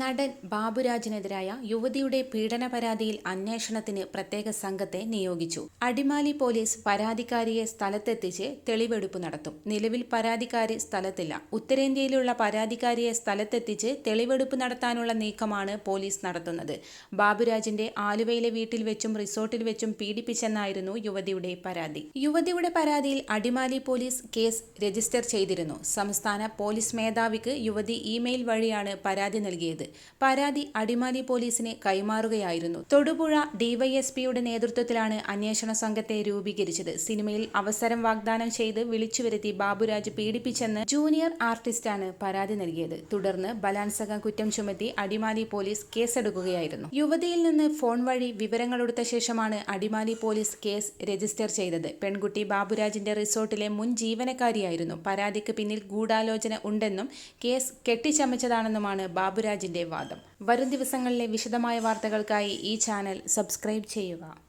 നടൻ ബാബുരാജിനെതിരായ യുവതിയുടെ പീഡന പരാതിയിൽ അന്വേഷണത്തിന് പ്രത്യേക സംഘത്തെ നിയോഗിച്ചു. അടിമാലി പോലീസ് പരാതിക്കാരിയെ സ്ഥലത്തെത്തിച്ച് തെളിവെടുപ്പ് നടത്തും. നിലവിൽ പരാതിക്കാരി സ്ഥലത്തില്ല. ഉത്തരേന്ത്യയിലുള്ള പരാതിക്കാരിയെ സ്ഥലത്തെത്തിച്ച് തെളിവെടുപ്പ് നടത്താനുള്ള നീക്കമാണ് പോലീസ് നടത്തുന്നത്. ബാബുരാജിന്റെ ആലുവയിലെ വീട്ടിൽ വെച്ചും റിസോർട്ടിൽ വെച്ചും പീഡിപ്പിച്ചെന്നായിരുന്നു യുവതിയുടെ പരാതി. യുവതിയുടെ പരാതിയിൽ അടിമാലി പോലീസ് കേസ് രജിസ്റ്റർ ചെയ്തിരുന്നു. സംസ്ഥാന പോലീസ് മേധാവിക്ക് യുവതി ഇമെയിൽ വഴിയാണ് പരാതി നൽകിയത്. പരാതി അടിമാലി പോലീസിനെ കൈമാറുകയായിരുന്നു. തൊടുപുഴ ഡിവൈഎസ്പിയുടെ നേതൃത്വത്തിലാണ് അന്വേഷണ സംഘത്തെ രൂപീകരിച്ചത്. സിനിമയിൽ അവസരം വാഗ്ദാനം ചെയ്ത് വിളിച്ചുവരുത്തി ബാബുരാജ് പീഡിപ്പിച്ചെന്ന് ജൂനിയർ ആർട്ടിസ്റ്റാണ് പരാതി നൽകിയത്. തുടർന്ന് ബലാത്സംഗം കുറ്റം ചുമത്തി അടിമാലി പോലീസ് കേസെടുക്കുകയായിരുന്നു. യുവതിയിൽ നിന്ന് ഫോൺ വഴി വിവരങ്ങളെടുത്ത ശേഷമാണ് അടിമാലി പോലീസ് കേസ് രജിസ്റ്റർ ചെയ്തത്. പെൺകുട്ടി ബാബുരാജിന്റെ റിസോർട്ടിലെ മുൻ ജീവനക്കാരിയായിരുന്നു. പരാതിക്ക് പിന്നിൽ ഗൂഢാലോചന ഉണ്ടെന്നും കേസ് കെട്ടിച്ചമച്ചതാണെന്നുമാണ് ബാബുരാജിന്റെ വാദം. വരും ദിവസങ്ങളിലെ വിശദമായ വാർത്തകൾക്കായി ഈ ചാനൽ സബ്സ്ക്രൈബ് ചെയ്യുക.